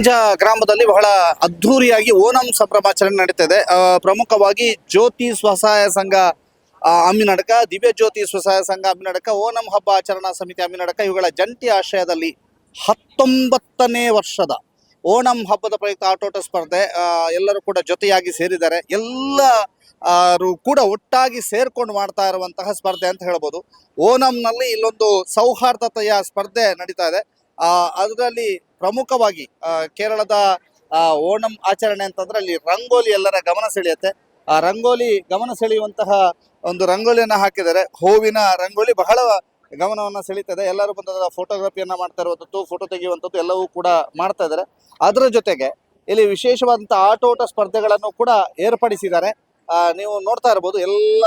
ಕಣಂಜ ಗ್ರಾಮದಲ್ಲಿ ಬಹಳ ಅದ್ಧೂರಿಯಾಗಿ ಓಣಂ ಸಂಭ್ರಮಾಚರಣೆ ನಡೀತಾ ಇದೆ ಪ್ರಮುಖವಾಗಿ ಜ್ಯೋತಿ ಸ್ವಸಹಾಯ ಸಂಘ ಅಮ್ಮಿನಡಕ ದಿವ್ಯ ಜ್ಯೋತಿ ಸ್ವಸಹಾಯ ಸಂಘ ಅಮ್ಮಿನಡಕ ಓಣಂ ಹಬ್ಬ ಆಚರಣಾ ಸಮಿತಿ ಅಮ್ಮಿನಡಕ ಇವುಗಳ ಜಂಟಿ ಆಶ್ರಯದಲ್ಲಿ ಹತ್ತೊಂಬತ್ತನೇ ವರ್ಷದ ಓಣಂ ಹಬ್ಬದ ಪ್ರಯುಕ್ತ ಆಟೋಟ ಸ್ಪರ್ಧೆ ಎಲ್ಲರೂ ಕೂಡ ಜೊತೆಯಾಗಿ ಸೇರಿದ್ದಾರೆ. ಎಲ್ಲರೂ ಕೂಡ ಒಟ್ಟಾಗಿ ಸೇರ್ಕೊಂಡು ಮಾಡ್ತಾ ಇರುವಂತಹ ಸ್ಪರ್ಧೆ ಅಂತ ಹೇಳ್ಬೋದು. ಓಣಂನಲ್ಲಿ ಇಲ್ಲೊಂದು ಸೌಹಾರ್ದತೆಯ ಸ್ಪರ್ಧೆ ನಡೀತಾ ಇದೆ. ಅದರಲ್ಲಿ ಪ್ರಮುಖವಾಗಿ ಕೇರಳದ ಓಣಂ ಆಚರಣೆ ಅಂತಂದ್ರೆ ಅಲ್ಲಿ ರಂಗೋಲಿ ಎಲ್ಲರ ಗಮನ ಸೆಳೆಯುತ್ತೆ. ಆ ರಂಗೋಲಿ ಗಮನ ಸೆಳೆಯುವಂತಹ ಒಂದು ರಂಗೋಲಿಯನ್ನು ಹಾಕಿದ್ದಾರೆ. ಹೂವಿನ ರಂಗೋಲಿ ಬಹಳ ಗಮನವನ್ನು ಸೆಳೀತದೆ. ಎಲ್ಲರೂ ಬಂದ ಫೋಟೋಗ್ರಫಿಯನ್ನು ಮಾಡ್ತಾ ಇರುವಂಥದ್ದು ಫೋಟೋ ತೆಗೆಯುವಂಥದ್ದು ಎಲ್ಲವೂ ಕೂಡ ಮಾಡ್ತಾ ಇದ್ದಾರೆ. ಅದರ ಜೊತೆಗೆ ಇಲ್ಲಿ ವಿಶೇಷವಾದಂಥ ಆಟೋಟ ಸ್ಪರ್ಧೆಗಳನ್ನು ಕೂಡ ಏರ್ಪಡಿಸಿದ್ದಾರೆ. ನೀವು ನೋಡ್ತಾ ಇರ್ಬೋದು ಎಲ್ಲ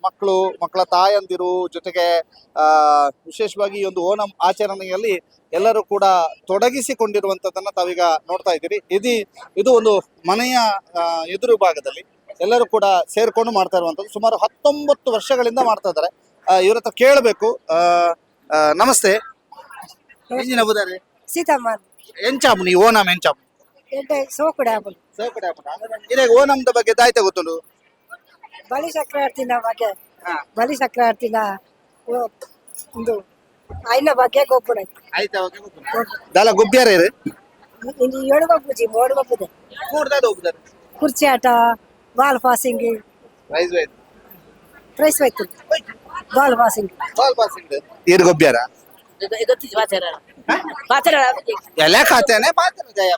ಮಕ್ಕಳು ಮಕ್ಕಳ ತಾಯಂದಿರು ಜೊತೆಗೆ ವಿಶೇಷವಾಗಿ ಈ ಒಂದು ಓಣಂ ಆಚರಣೆಯಲ್ಲಿ ಎಲ್ಲರೂ ಕೂಡ ತೊಡಗಿಸಿಕೊಂಡಿರುವಂತದ್ದನ್ನ ತಾವೀಗ ನೋಡ್ತಾ ಇದ್ದೀರಿ. ಇದು ಇದು ಒಂದು ಮನೆಯ ಎದುರು ಭಾಗದಲ್ಲಿ ಎಲ್ಲರೂ ಕೂಡ ಸೇರ್ಕೊಂಡು ಮಾಡ್ತಾ ಇರುವಂತದ್ದು ಸುಮಾರು ಹತ್ತೊಂಬತ್ತು ವರ್ಷಗಳಿಂದ ಮಾಡ್ತಾ ಇದ್ದಾರೆ. ಇವ್ರ ಹತ್ರ ಕೇಳಬೇಕು. ನಮಸ್ತೆ. ಎಂಜಿನ ಬುದಾರೆ ಸೀತಮ್ಮ ಎಂಚಾಮು ನೀವು ಓಣಂ ಎಂಚಾಮು ಸೋಕುಡೆ ಆಪುಂಡು ಬಗ್ಗೆ ದಾಯ್ತ ಗೊತ್ತುಂಡು ಬಲಿ ಚಕ್ರವರ್ತಿನ ಬಗ್ಗೆ ಹಾ. ಬಲಿ ಚಕ್ರವರ್ತಿನ ಓ- ಒಂದು ಐನ ಬಗ್ಗೆ ಗೊಬ್ಬರ ಆಯ್ತಾ ದಾಲ ಗೊಬ್ಬ್ಯಾರ ಇಲ್ಲಿ ಏಳು ಗೊಬ್ಬುಜಿ ಮೂರು ಗೊಬ್ಬುದೆ ಕೂಡ್ದಾದ ಹೋಗ್ತಾರೆ ಕುರ್ಚಿ ಆಟ ball passing prize wise prize ಹೋಯ್ತು ಬಾಲ್ ಪಾಸಿಂಗ್ ಬಾಲ್ ಪಾಸಿಂಗ್ ಈರ್ ಗೊಬ್ಬ್ಯಾರ ಗೊತ್ತಿದ್ದು ಮಾತಾಡ ಮಾತಾಡ ಎಲ್ಲ ಖಾತೆನೆ ಪಾತ್ರ ಜಯ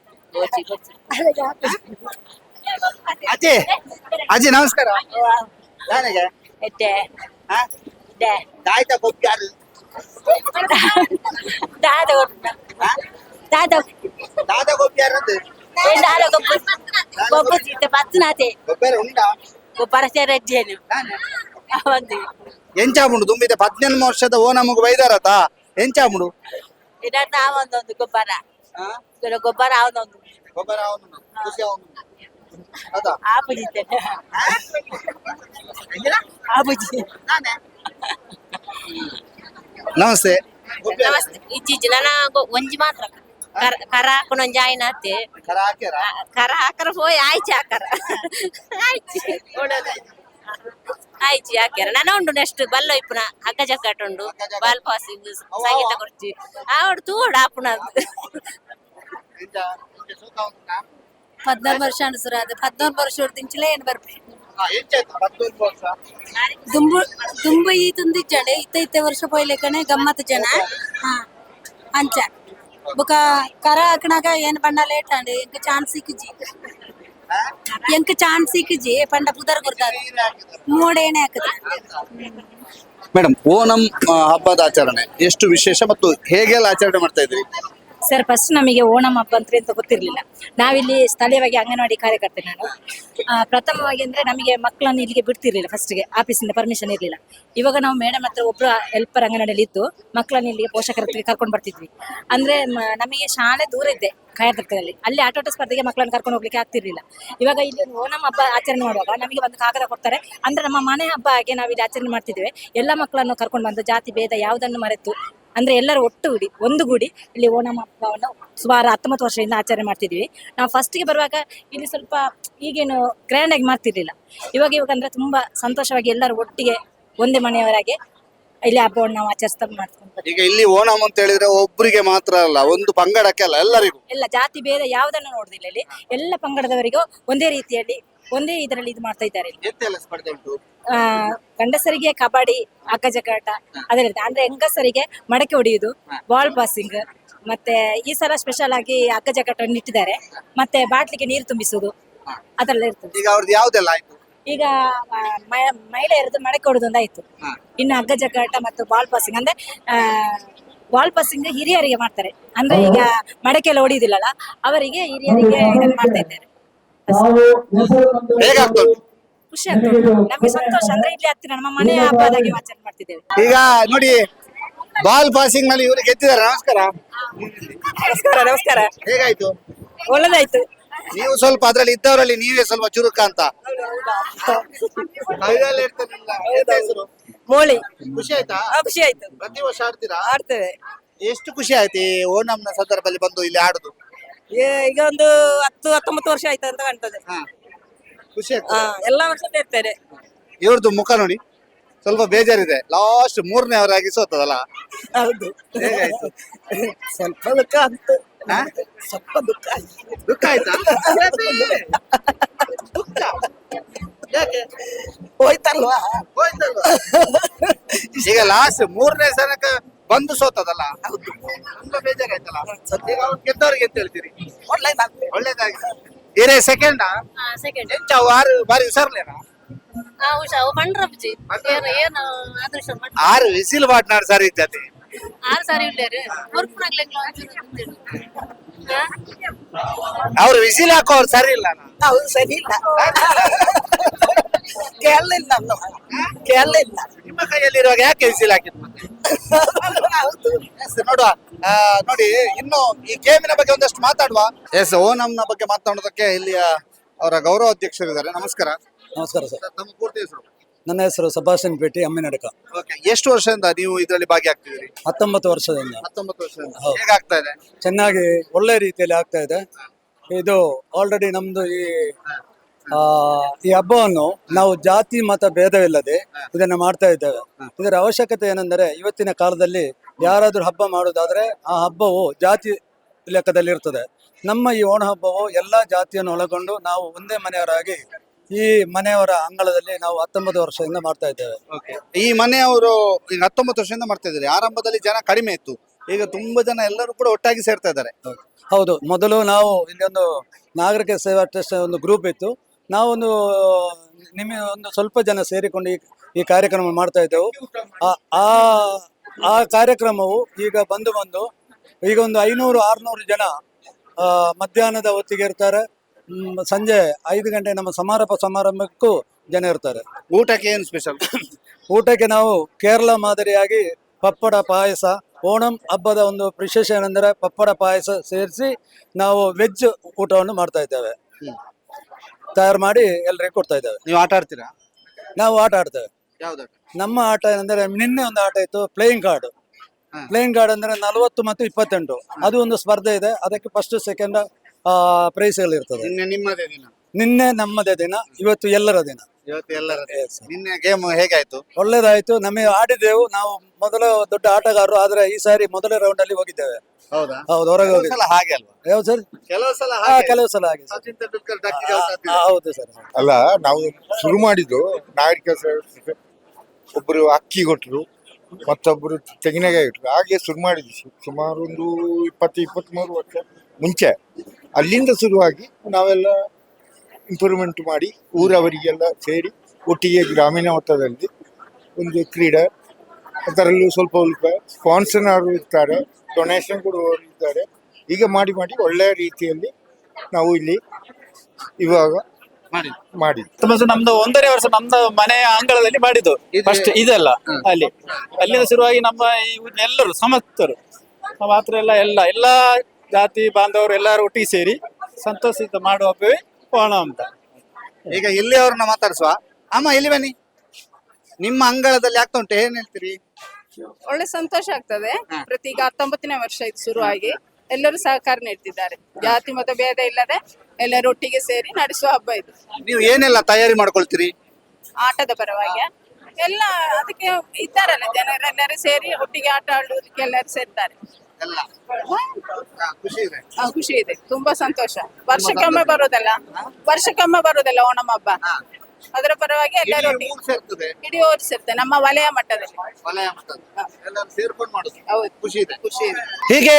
ಅಜ್ಜಿ ಅಜ್ಜಿ ನಮಸ್ಕಾರ ನನಗೆ ಎಟ್ಟೆ ಹಾ ಡೆ ದಾಯ್ತ ಗೊಬ್ಬ್ಯಾರ ದಾದ ದಾದ ದಾದ ಗೊಬ್ಬ್ಯಾರ ಅಂತ ದಾದ ಗೊಬ್ಬ ಗೊಬ್ಬ ಸಿಗ್ತೆ ಪತ್ತನಾತೆ ಗೊಬ್ಬ್ಯಾರ ಉಂಟಾ ಗೊಬ್ಬರ ಸೇರಜ್ಜೇನು ಒಂದು ಎಂಚಾಮುಂಡು ತುಂಬಿದೆ ಹದಿನೆಂಟು ವರ್ಷದ ಓ ನಮಗ್ ಬೈದಾರತ ಎಂಚಾಮುಂಡು ಇದನ್ನ ಒಂದೊಂದು ಗೊಬ್ಬರ ಇದರ ಗೊಬ್ಬರ ಅವನೊಂದು ಗೊಬ್ಬರ ಅವನು ಖುಷಿ ಅವನು ಆಪುಜಿತೆ ಆಪುಜಿ ನಮಸ್ತೆ. ಇಜ್ಜಿಜ್ಜಿ ಒಂಜಿ ಮಾತ್ರ. ಕರ ಕರ ಹಾಕೊಂಡೊಂಜಿ ಆಯ್ನ ಅತ್ತೆ ಕರ ಹಾಕರ ಹೋಯ್ ಆಯ್ಚಿ ಹಾಕರ. ಆಯ್ಚಿ. ಆಯ್ಚಿ ಹಾಕ್ಯಾರ. ನನ್ನ ಉಂಡು ನೆಕ್ಸ್ಟ್ ಬಲ್ಲ ಇಪ್ಪುನ ಹಗ್ಗ ಜಗ್ಗಾಟ ಉಂಡು. ಬಾಲ್ ಪಾಸಿಂಗ್ ಸಂಗೀತ ಕೊರ್ಚಿ ಆವಡ್ ತೂಡ ಆಪುನ ಹದಿನಾರು ವರ್ಷ ಹೊಡ್ದಿಂಚಲೇ ಏನು ಬರ್ಬೇಕು? ಹಾ ಎಂಚಾಯ್ತು ಹದಿನೈದು ವರ್ಷ. ದುಂಬು ದುಂಬು ಈ ತುಂದಿಚ್ಚಂಡೆ ಇತ್ತ ಇತ್ತೆ ವರ್ಷ ಪೋಯ್ಲೇಕನೆ ಗಮ್ಮತ್ ಜನ. ಹಾ ಅಂಚ. ಬುಕ ಕರ ಹಾಕಣಾಗ ಏನ್ ಬಣ್ಣ ಲೇಟ್ ಅಂಡೆ ಎಂಕ್ ಚಾನ್ಸ್ ಸಿಕ್ಕಿಜಿ. ಎಂಕ ಚಾನ್ಸ್ ಸಿಕ್ಕಿಜಿ ಪಂಡ ಪುದರ್ ಕೊಡ್ತಾರೆ ಮೂಡೇನೆ ಹಾಕದ. ಮೇಡಮ್ ಓಣಂ ಹಬ್ಬದ ಆಚರಣೆ. ಎಷ್ಟು ವಿಶೇಷ ಮತ್ತು ಹೇಗೆಲ್ಲ ಆಚರಣೆ ಮಾಡ್ತಾ ಇದ್ರಿ? ಸರ್ ಫಸ್ಟ್ ನಮಗೆ ಓಣಂ ಹಬ್ಬ ಅಂತ ಅಂತ ಗೊತ್ತಿರಲಿಲ್ಲ. ನಾವಿಲ್ಲಿ ಸ್ಥಳೀಯವಾಗಿ ಅಂಗನವಾಡಿ ಕಾರ್ಯಕರ್ತೆ ನಾನು. ಪ್ರಥಮವಾಗಿ ಅಂದ್ರೆ ನಮಗೆ ಮಕ್ಕಳನ್ನು ಇಲ್ಲಿಗೆ ಬಿಡ್ತಿರ್ಲಿಲ್ಲ ಫಸ್ಟ್ಗೆ ಆಫೀಸಿಂದ ಪರ್ಮಿಷನ್ ಇರಲಿಲ್ಲ. ಇವಾಗ ನಾವು ಮೇಡಮ್ ಹತ್ರ ಒಬ್ರು ಹೆಲ್ಪರ್ ಅಂಗನವಾಡಿಯಲ್ಲಿ ಇದ್ದು ಮಕ್ಕಳನ್ನ ಇಲ್ಲಿಗೆ ಪೋಷಕರ ಹತ್ರಕ್ಕೆ ಕರ್ಕೊಂಡು ಬರ್ತಿದ್ವಿ. ಅಂದ್ರೆ ನಮಗೆ ಶಾಲೆ ದೂರ ಇದೆ ಕಾಯಕರ್ತದಲ್ಲಿ ಅಲ್ಲಿ ಆಟೋಟ ಸ್ಪರ್ಧೆಗೆ ಮಕ್ಕಳನ್ನು ಕರ್ಕೊಂಡು ಹೋಗ್ಲಿಕ್ಕೆ ಆಗ್ತಿರ್ಲಿಲ್ಲ. ಇವಾಗ ಇಲ್ಲಿ ಓಣಂ ಹಬ್ಬ ಆಚರಣೆ ಮಾಡುವಾಗ ನಮಗೆ ಒಂದು ಕಾಗದ ಕೊಡ್ತಾರೆ. ಅಂದ್ರೆ ನಮ್ಮ ಮನೆ ಹಬ್ಬ ಹಾಗೆ ನಾವು ಇಲ್ಲಿ ಆಚರಣೆ ಮಾಡ್ತಿದ್ದೇವೆ. ಎಲ್ಲ ಮಕ್ಕಳನ್ನು ಕರ್ಕೊಂಡು ಬಂದು ಜಾತಿ, ಭೇದ ಯಾವುದನ್ನು ಮರೆತು ಅಂದ್ರೆ ಎಲ್ಲರೂ ಒಟ್ಟುಗೂಡಿ ಒಂದುಗೂಡಿ ಇಲ್ಲಿ ಓಣಂ ಹಬ್ಬವನ್ನು ಸುಮಾರು ಹತ್ತೊಂಬತ್ತು ವರ್ಷದಿಂದ ಆಚರಣೆ ಮಾಡ್ತಿದ್ವಿ ನಾವು ಫಸ್ಟಿಗೆ ಬರುವಾಗ ಇಲ್ಲಿ ಸ್ವಲ್ಪ ಈಗೇನು ಗ್ರ್ಯಾಂಡ್ ಆಗಿ ಮಾಡ್ತಿರ್ಲಿಲ್ಲ. ಇವಾಗ ಇವಾಗ ಅಂದ್ರೆ ತುಂಬಾ ಸಂತೋಷವಾಗಿ ಎಲ್ಲರೂ ಒಟ್ಟಿಗೆ ಒಂದೇ ಮನೆಯವರಾಗೆ ಇಲ್ಲಿ ಹಬ್ಬವನ್ನು ನಾವು ಆಚರಿಸ್ತಾ ಮಾಡ್ಕೊಂಡು ಈಗ ಇಲ್ಲಿ ಓಣಂ ಅಂತ ಹೇಳಿದ್ರೆ ಒಬ್ಬರಿಗೆ ಮಾತ್ರ ಅಲ್ಲ ಒಂದು ಪಂಗಡಕ್ಕೆ ಅಲ್ಲ ಎಲ್ಲರಿಗೂ. ಎಲ್ಲ ಜಾತಿ ಭೇದ ಯಾವುದನ್ನು ನೋಡುದಿಲ್ಲ ಇಲ್ಲಿ. ಎಲ್ಲ ಪಂಗಡದವರಿಗೂ ಒಂದೇ ರೀತಿಯಲ್ಲಿ ಒಂದೇ ಇದರಲ್ಲಿ ಇದು ಮಾಡ್ತಾ ಇದ್ದಾರೆ. ಇಲ್ಲಿ. ಎಂತೆಲ್ಲ ಸ್ಪರ್ಧೆ ಉಂಟು? ಆ, ಗಂಡಸರಿಗೆ ಕಬಡ್ಡಿ ಅಕ್ಕಜಗಾಟ ಅದೇ ರೀತಿ ಅಂದ್ರೆ ಹೆಂಗಸರಿಗೆ ಮಡಕೆ ಹೊಡೆಯುವುದು ಬಾಲ್ ಪಾಸಿಂಗ್ ಮತ್ತೆ ಈ ಸಲ ಸ್ಪೆಷಲ್ ಆಗಿ ಅಕ್ಕಜಗಾಟವನ್ನು ಇಟ್ಟಿದ್ದಾರೆ. ಮತ್ತೆ ಬಾಟ್ಲಿಗೆ ನೀರು ತುಂಬಿಸುವುದು ಅದರಲ್ಲಿ ಇರ್ತದೆ. ಈಗ ಅವ್ರದ್ದು ಯಾವ್ದೆಲ್ಲ ಆಯ್ತು? ಈಗ ಆ, ಮ- ಮಹಿಳೆಯರದ್ದು ಮಡಕೆ ಹೊಡೆದು ಒಂದು ಆಯ್ತು. ಹಾ. ಇನ್ನು ಹಗ್ಗ ಜಗ್ಗಾಟ ಮತ್ತು ಬಾಲ್ ಪಾಸಿಂಗ್ ಅಂದ್ರೆ ಬಾಲ್ ಪಾಸಿಂಗ್ ಹಿರಿಯರಿಗೆ ಮಾಡ್ತಾರೆ. ಅಂದ್ರೆ ಈಗ ಮಡಕೆ ಎಲ್ಲ ಹೊಡೆಯುದಿಲ್ಲಲ್ಲ ಅವರಿಗೆ ಹಿರಿಯರಿಗೆ ಇದನ್ನ ಮಾಡ್ತಾ ಇದ್ದಾರೆ. ಖುಷಿ ಆಗ್ತದೆ. ನಮ್ಗೆ ಸಂತೋಷ ಅಂದ್ರೆ ಇಲ್ಲಿ ಹತ್ತಿರ ನಮ್ಮ ಮನೆಯ ಹಬ್ಬದಾಗಿ ಆಚರಣೆ ಮಾಡ್ತಿದ್ದೇವೆ. ಈಗ ನೋಡಿ ಬಾಲ್ ಪಾಸಿಂಗ್ನಲ್ಲಿ ಇವರು ಗೆದ್ದಿದ್ದಾರೆ. ನಮಸ್ಕಾರ. ನಮಸ್ಕಾರ ನಮಸ್ಕಾರ. ಹೇಗಾಯ್ತು? ಒಳ್ಳೆದಾಯ್ತು. ನೀವು ಸ್ವಲ್ಪ ಅದ್ರಲ್ಲಿ ಇದ್ದವರಲ್ಲಿ ನೀವೇ ಸ್ವಲ್ಪ ಚುರುಕ ಅಂತ. ಕೈಯಲ್ಲಿ ಇರ್ತಾರಲ್ಲ, ಎಂತ ಹೆಸರು? ಮೋಳಿ. ಖುಷಿ ಆಯ್ತಾ? ಖುಷಿ ಆಯ್ತು. ಪ್ರತಿ ವರ್ಷ ಆಡ್ತೀರಾ? ಆಡ್ತೇವೆ. ಎಷ್ಟು ಖುಷಿ ಆಯ್ತು ಈ ಓಣಂನ ಸಂದರ್ಭದಲ್ಲಿ ಬಂದು ಇಲ್ಲಿ ಆಡುದು? ಏ- ಈಗ ಒಂದು ಹತ್ತು ಹತ್ತೊಂಬತ್ತು ವರ್ಷ ಆಯ್ತು ಅಂತ ಕಾಣ್ತದೆ. ಹಾ. ಖುಷಿ ಹಾ ಎಲ್ಲಾ ವರ್ಷ ಸೇರ್ತಾರೆ ಇವ್ರದ್ದು ಮುಖ ನೋಡಿ. ಸ್ವಲ್ಪ ಬೇಜಾರಿದೆ. ಲಾಸ್ಟ್ ಮೂರನೇ ಅವರಾಗಿ ಸೋತದಲ್ಲ? ಹೌದು. ಹೇಗಾಯ್ತು? ಸ್ವಲ್ಪ ದುಃಖ ಆಯ್ತು. ಹಾ? ಸ್ವಲ್ಪ ದುಃಖ ಆಯ್ತು. ದುಃಖ ಆಯ್ತಾ? ದುಃಖ. ಯಾಕೆ? ಹೋಯ್ತಲ್ವಾ? ಹೋಯ್ತಲ್ವಾ? ಈಗ ಲಾಸ್ಟ್ ಮೂರನೇ ಸನಕ ಬಂದು ಸೋತದಲ್ಲ? ತುಂಬಾ ಬೇಜಾರಾಯ್ತಲ್ಲ? ಸದ್ಯ ಅವ್ರು ಗೆದ್ದವ್ರಿಗೆ ಅಂತ ಹೇಳ್ತೀರಿ. ಒಳ್ಳೇದಾಗ್ತದೆ ಒಳ್ಳೇದಾಗಿ ಇರೇ ಸೆಕೆಂಡ್ ಸೆಕೆಂಡ್ ಎಂಚ ಆರು ಬಾರಿ ಮಾಡಿ ಆರು ವಿಸಿಲ್ ಬಾಟ್ನಾಡ್ ಸರ್ ಇದ್ದತೆ ಆರು ಸಾರಿ ಇಲ್ಲೇರಿ. ಅವ್ರು ವಿಸಿಲ್ ಹಾಕೋರು ಸರಿ ಇಲ್ಲ ಹೌದು ಸರಿ ಇಲ್ಲ. ಕೇಳಲಿಲ್ಲ. ಕೇಳಲಿಲ್ಲ. ನಿಮ್ಮ ಕೈಯಲ್ಲಿರುವಾಗ ಯಾಕೆ ವಿಸಿಲ್ ಹಾಕಿದ್ರು ಹೌದು ಎಸ್ ನೋಡುವ. ಆ, ನೋಡಿ ಇನ್ನು ಈ ಗೇಮಿನ ಬಗ್ಗೆ ಒಂದಷ್ಟು ಮಾತಾಡುವ. ಎಸ್ ಓನಂನ ಬಗ್ಗೆ ಮಾತಾಡೋದಕ್ಕೆ ಇಲ್ಲಿಯ ಅವರ ಗೌರವ ಅಧ್ಯಕ್ಷರಿದ್ದಾರೆ. ನಮಸ್ಕಾರ. ನಮಸ್ಕಾರ ಸರ್ ತಮ್ಮ ಪೂರ್ತಿ ಹೆಸರು? ನನ್ನ ಹೆಸರು ಸಭಾಷನ್ ಪೇಟೆ ಅಮ್ಮಿನಡಕ ಓಕೆ ಎಷ್ಟು ವರ್ಷದಿಂದ ನೀವು ಇದರಲ್ಲಿ ಭಾಗಿಯಾಗ್ತಿದ್ದೀರಿ? ಹತ್ತೊಂಬತ್ತು ವರ್ಷದಿಂದ. ಹತ್ತೊಂಬತ್ತು ವರ್ಷದಿಂದ. ಹೌದು. ಹೇಗಾಗ್ತಾ ಇದೆ? ಚೆನ್ನಾಗಿ ಒಳ್ಳೆ ರೀತಿಯಲ್ಲಿ ಆಗ್ತಾ ಇದೆ. ಇದು ಆಲ್ರೆಡಿ ನಮ್ದು ಈ ಆ, ಈ ಹಬ್ಬವನ್ನು ನಾವು ಜಾತಿ ಮತ ಭೇದವಿಲ್ಲದೆ ಇದನ್ನ ಮಾಡ್ತಾ ಇದ್ದೇವೆ. ಇದರ ಅವಶ್ಯಕತೆ ಏನೆಂದರೆ ಇವತ್ತಿನ ಕಾಲದಲ್ಲಿ ಯಾರಾದರೂ ಹಬ್ಬ ಮಾಡೋದಾದ್ರೆ ಆ ಹಬ್ಬವು ಜಾತಿ ಲೆಕ್ಕದಲ್ಲಿ ಇರ್ತದೆ. ನಮ್ಮ ಈ ಓಣ ಹಬ್ಬವು ಎಲ್ಲಾ ಜಾತಿಯನ್ನು ಒಳಗೊಂಡು ನಾವು ಒಂದೇ ಮನೆಯವರಾಗಿ ಈ ಮನೆಯವರ ಅಂಗಳದಲ್ಲಿ ನಾವು ಹತ್ತೊಂಬತ್ತು ವರ್ಷದಿಂದ ಮಾಡ್ತಾ ಇದ್ದೇವೆ. ಈ ಮನೆಯವರು ಈಗ ಹತ್ತೊಂಬತ್ತು ವರ್ಷದಿಂದ ಮಾಡ್ತಾ ಇದ್ದಾರೆ. ಆರಂಭದಲ್ಲಿ ಜನ ಕಡಿಮೆ ಇತ್ತು. ಈಗ ತುಂಬಾ ಜನ ಎಲ್ಲರೂ ಕೂಡ ಒಟ್ಟಾಗಿ ಸೇರ್ತಾ ಇದ್ದಾರೆ. ಹೌದು. ಮೊದಲು ನಾವು ಇಲ್ಲಿ ಒಂದು ನಾಗರಿಕ ಸೇವಾ ಟ್ರಸ್ಟ್ ಒಂದು ಗ್ರೂಪ್ ಇತ್ತು. ನಾವೊಂದು ನಿಮ್ಮ ಒಂದು ಸ್ವಲ್ಪ ಜನ ಸೇರಿಕೊಂಡು ಈ ಈ ಕಾರ್ಯಕ್ರಮ ಮಾಡ್ತಾ ಇದ್ದೆವು. ಆ- ಆ ಕಾರ್ಯಕ್ರಮವು ಈಗ ಬಂದು ಬಂದು ಈಗ ಒಂದು ಐನೂರು ಆರ್ನೂರು ಜನ ಮಧ್ಯಾಹ್ನದ ಹೊತ್ತಿಗೆ ಇರ್ತಾರೆ. ಸಂಜೆ ಐದು ಗಂಟೆ ನಮ್ಮ ಸಮಾರೋಪ ಸಮಾರಂಭಕ್ಕೂ ಜನ ಇರ್ತಾರೆ. ಊಟಕ್ಕೆ ಏನು ಸ್ಪೆಷಲ್ ಊಟಕ್ಕೆ ನಾವು ಕೇರಳ ಮಾದರಿಯಾಗಿ ಪಪ್ಪಡ ಪಾಯಸ ಓಣಂ ಹಬ್ಬದ ಒಂದು ವಿಶೇಷ ಏನೆಂದರೆ ಪಪ್ಪಡ ಪಾಯಸ ಸೇರಿಸಿ ನಾವು ವೆಜ್ ಊಟವನ್ನು ಮಾಡ್ತಾ ಇದ್ದೇವೆ. ತಯಾರು ಮಾಡಿ ಎಲ್ಲರಿಗೂ ಕೊಡ್ತಾ ಇದ್ದೇವೆ. ನೀವು ಆಟ ಆಡ್ತೀರಾ? ನಾವು ಆಟ ಆಡ್ತೇವೆ. ಯಾವ್ದು ನಮ್ಮ ಆಟ ಏನಂದ್ರೆ ನಿನ್ನೆ ಒಂದು ಆಟ ಇತ್ತು ಪ್ಲೇಯಿಂಗ್ ಕಾರ್ಡ್ ಪ್ಲೇಯಿಂಗ್ ಕಾರ್ಡ್ ಅಂದ್ರೆ ನಲವತ್ತು ಮತ್ತು ಇಪ್ಪತ್ತೆಂಟು. ಅದು ಒಂದು ಸ್ಪರ್ಧೆ ಇದೆ. ಅದಕ್ಕೆ ಫಸ್ಟ್ ಸೆಕೆಂಡ್ ಪ್ರೈಸ್ಗಳು ಇರ್ತದೆ ನಿನ್ನೆ ನಿಮ್ಮದೇ ದಿನ. ನಿನ್ನೆ ನಮ್ಮದೇ ದಿನ ಇವತ್ತು ಎಲ್ಲರ ದಿನ. ಇವತ್ತು ಎಲ್ಲರ Yes. ನಿನ್ನೆ ಗೇಮ್ ಹೇಗಾಯ್ತು? ಒಳ್ಳೇದಾಯ್ತು. ನಮಗೆ ಆಡಿದೆವು ನಾವು ಮೊದಲ ದೊಡ್ಡ ಆಟಗಾರರು ಆದ್ರೆ ಈ ಸಾರಿ ಮೊದಲ ರೌಂಡ್ ಅಲ್ಲಿ ಹೋಗಿದ್ದೇವೆ. ಹೌದಾ? ಹೌದು ಹೊರಗೆ ಹೋಗಿ ಸಲ ಹಾಗೆ ಅಲ್ವಾ? ಯಾವ್ದು ಸರ್? ಕೆಲವು ಸಲ ಹಾ ಕೆಲವು ಸಲ ಹಾಗೆ ಸರ್. ಸಚಿನ್ ತೆಂಡೂಲ್ಕರ್ ಹೌದು ಸರ್ ಅಲ್ಲ ನಾವು ಶುರು ಮಾಡಿದ್ದು ನಾಗರಿಕ ಸೇವೆ ಒಬ್ರು ಅಕ್ಕಿ ಕೊಟ್ಟರು ಮತ್ತೊಬ್ರು ತೆಂಗಿನಕಾಯಿ ಇಟ್ರು ಹಾಗೆ ಶುರು ಮಾಡಿದ್ವಿ. ಸು- ಸುಮಾರು ಒಂದು ಇಪ್ಪತ್ತು ಇಪ್ಪತ್ತ್ಮೂರು ವರ್ಷ ಮುಂಚೆ. ಅಲ್ಲಿಂದ ಶುರುವಾಗಿ ನಾವೆಲ್ಲ ಇಂಪ್ರೂವ್ಮೆಂಟ್ ಮಾಡಿ ಊರವರಿಗೆಲ್ಲ ಸೇರಿ ಒಟ್ಟಿಗೆ ಗ್ರಾಮೀಣ ಮಟ್ಟದಲ್ಲಿ ಒಂದು ಕ್ರೀಡೆ ಅದರಲ್ಲೂ ಸ್ವಲ್ಪ ಸ್ವಲ್ಪ ಸ್ಪಾನ್ಸರ್ನವರು ಇರ್ತಾರೆ ಡೊನೇಷನ್ ಕೊಡುವವರು ಇದ್ದಾರೆ. ಈಗ ಮಾಡಿ ಮಾಡಿ ಒಳ್ಳೆಯ ರೀತಿಯಲ್ಲಿ ನಾವು ಇಲ್ಲಿ ಇವಾಗ ಮಾಡಿ ಮಾಡಿ ತುಂಬ ನಮ್ದು ಒಂದನೇ ವರ್ಷ ನಮ್ದು ಮನೆಯ ಅಂಗಳದಲ್ಲಿ ಮಾಡಿದ್ದು. ಫಸ್ಟ್ ಇದೆಲ್ಲ ಅಲ್ಲಿ. ಅಲ್ಲಿಂದ ಶುರುವಾಗಿ ನಮ್ಮ ಎಲ್ಲರೂ ಸಮಸ್ತರು ಮಾತ್ರ ಎಲ್ಲ ಎಲ್ಲ ಎಲ್ಲ ಜಾತಿ ಬಾಂಧವರು ಎಲ್ಲರೂ ಒಟ್ಟಿಗೆ ಸೇರಿ ಸಂತೋಷದಿಂದ ಮಾಡುವ ಓಣ ಅಂತ. ಈಗ ಇಲ್ಲಿ ಅವ್ರನ್ನ ಮಾತಾಡಿಸುವ. ಅಮ್ಮ ಇಲ್ಲಿ ಬನ್ನಿ. ನಿಮ್ಮ ಅಂಗಳದಲ್ಲಿ ಆಗ್ತಾ ಉಂಟು ಏನ್ ಹೇಳ್ತೀರಿ? ಒಳ್ಳೆ ಸಂತೋಷ ಆಗ್ತದೆ. ಪ್ರತಿ ಈಗ ಹತ್ತೊಂಬತ್ತನೇ ವರ್ಷ ಇದು ಶುರುವಾಗಿ ಎಲ್ಲರೂ ಸಹಕಾರ ನೀಡ್ತಿದ್ದಾರೆ. ಜಾತಿ ಮತ ಭೇದ ಇಲ್ಲದೆ ಎಲ್ಲರೂ ಒಟ್ಟಿಗೆ ಸೇರಿ ನಡೆಸುವ ಹಬ್ಬ ಇದು. ನೀವು ಏನೆಲ್ಲ ತಯಾರಿ ಮಾಡ್ಕೊಳ್ತೀರಿ? ಆಟದ ಪರವಾಗಿ. ಎಲ್ಲ ಅದಕ್ಕೆ ಇದ್ದಾರಲ್ಲ ಜನರೆಲ್ಲರೂ ಸೇರಿ ಒಟ್ಟಿಗೆ ಆಟ ಆಡುವುದಕ್ಕೆ ಎಲ್ಲರೂ ಸೇರ್ತಾರೆ. ಎಲ್ಲ. ಖುಷಿ ಇದೆ. ಆ, ಖುಷಿ ಇದೆ. ತುಂಬಾ ಸಂತೋಷ. ವರ್ಷಕ್ಕೊಮ್ಮೆ ಬರೋದಲ್ಲ? ವರ್ಷಕ್ಕೊಮ್ಮೆ ಬರೋದಲ್ಲ ಓಣಂ ಹಬ್ಬ? ಅದರ ಪರವಾಗಿ ಎಲ್ಲರೂ ಇಡೀ ಒಟ್ಟಿಗೆ ಊರು ಸೇರ್ತದೆ. ಇಡೀ ಓದಿಸಿರ್ತೇವೆ ನಮ್ಮ ವಲಯ ಮಟ್ಟದಲ್ಲಿ. ವಲಯ ಮಟ್ಟದಲ್ಲಿ. ಎಲ್ಲರೂ ಸೇರ್ಕೊಂಡು ಮಾಡುದು. ಹೌದು. ಖುಷಿ ಇದೆ. ಖುಷಿ ಇದೆ. ಹೀಗೆ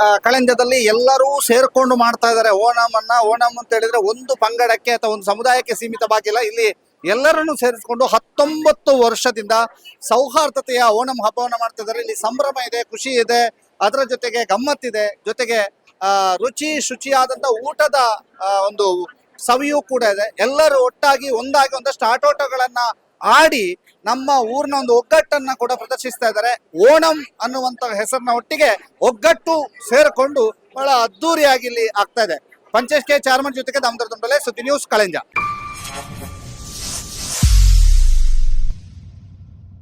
ಆ, ಕಳಂಜದಲ್ಲಿ ಎಲ್ಲರೂ ಸೇರ್ಕೊಂಡು ಮಾಡ್ತಾ ಇದ್ದಾರೆ ಓಣಂ ಅನ್ನ ಓಣಂ ಅಂತ ಹೇಳಿದ್ರೆ ಒಂದು ಪಂಗಡಕ್ಕೆ ಅಥವಾ ಒಂದು ಸಮುದಾಯಕ್ಕೆ ಸೀಮಿತವಾಗಿಲ್ಲ ಇಲ್ಲಿ ಎಲ್ಲರನ್ನು ಸೇರಿಸಿಕೊಂಡು ಹತ್ತೊಂಬತ್ತು ವರ್ಷದಿಂದ ಸೌಹಾರ್ದತೆಯ ಓಣಂ ಹಬ್ಬವನ್ನು ಮಾಡ್ತಾ ಇದ್ದಾರೆ. ಇಲ್ಲಿ ಸಂಭ್ರಮ ಇದೆ ಖುಷಿ ಇದೆ. ಅದರ ಜೊತೆಗೆ ಗಮ್ಮತ್ತಿದೆ. ಜೊತೆಗೆ ರುಚಿ ಶುಚಿಯಾದಂತ ಊಟದ ಒಂದು ಸವಿಯೂ ಕೂಡ ಇದೆ. ಎಲ್ಲರೂ ಒಟ್ಟಾಗಿ ಒಂದಾಗಿ ಒಂದಷ್ಟು ಆಟೋಟಗಳನ್ನು ಆಡಿ ನಮ್ಮ ಊರಿನ ಒಂದು ಒಗ್ಗಟ್ಟನ್ನ ಕೂಡ ಪ್ರದರ್ಶಿಸ್ತಾ ಇದ್ದಾರೆ. ಓಣಂ ಅನ್ನುವಂತ ಹೆಸರಿನ ಒಟ್ಟಿಗೆ ಒಗ್ಗಟ್ಟು ಸೇರಿಕೊಂಡು ಬಹಳ ಅದ್ದೂರಿಯಾಗಿ ಇಲ್ಲಿ ಆಗ್ತಾ ಇದೆ. ಪಂಚೇಶ್ ಕೆ. ಚಾರ್ಮನ್ ಜೊತೆಗೆ ದಾಮೋದರ ದುಂಡಲೆ ಸುದ್ದಿ ನ್ಯೂಸ್ ಕಳೆಂಜ.